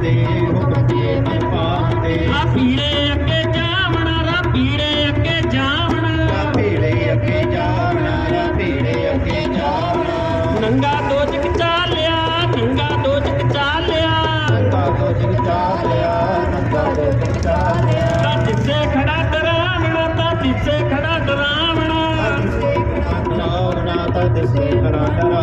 ਦੇ ਹੁਕਮ ਦੇ ਨਿਰਵਾਣ ਦੇ ਆ ਪੀੜੇ ਅੱਗੇ ਜਾਵਣਾ ਰਾ ਪੀੜੇ ਅੱਗੇ ਜਾਵਣਾ। ਰਾ ਪੀੜੇ ਅੱਗੇ ਜਾਵਣਾ ਰਾ ਪੀੜੇ ਅੱਗੇ ਜਾਵਣਾ। ਨੰਗਾ ਦੋਜਕ ਚਾਲਿਆ ਨੰਗਾ ਦੋਜਕ ਚਾਲਿਆ। ਨੰਗਾ ਦੋਜਕ ਚਾਲਿਆ ਨੰਗਾ ਦੋਜਕ ਚਾਲਿਆ। ਤਾਂ ਜਿੱਥੇ ਖੜਾ ਡਰਾਵਣਾ ਤਾਂ ਜਿੱਥੇ ਖੜਾ ਡਰਾਵਣਾ। ਤਾਂ ਜਿੱਥੇ ਖੜਾ ਡਰਾਵਣਾ ਤਾਂ ਜਿੱਥੇ ਖੜਾ ਡਰਾਵਣਾ।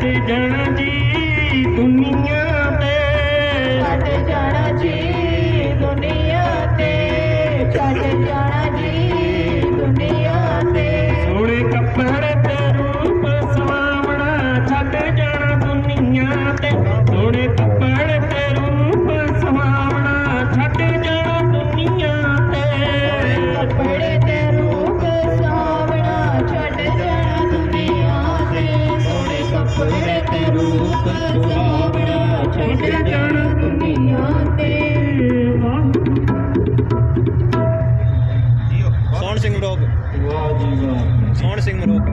ਛੱਡ ਜਾਣਾ ਜੀ ਦੁਨੀਆ ਤੇ। ਛੱਡ ਜਾਣਾ ਜੀ ਦੁਨੀਆ ਤੇ। ਛੱਡ ਜਾਣਾ ਰੂਪ ਸਾਵਣਾ ਛੱਡ ਜਾਣਾ ਦੁਨੀਆ ਤੇ ਸੋਹਣ ਸਿੰਘ ਮਰੋਕ? ਵਾਹ ਜੀ ਵਾਹ। ਸੋਹਣ ਸਿੰਘ ਮਰੋਕ?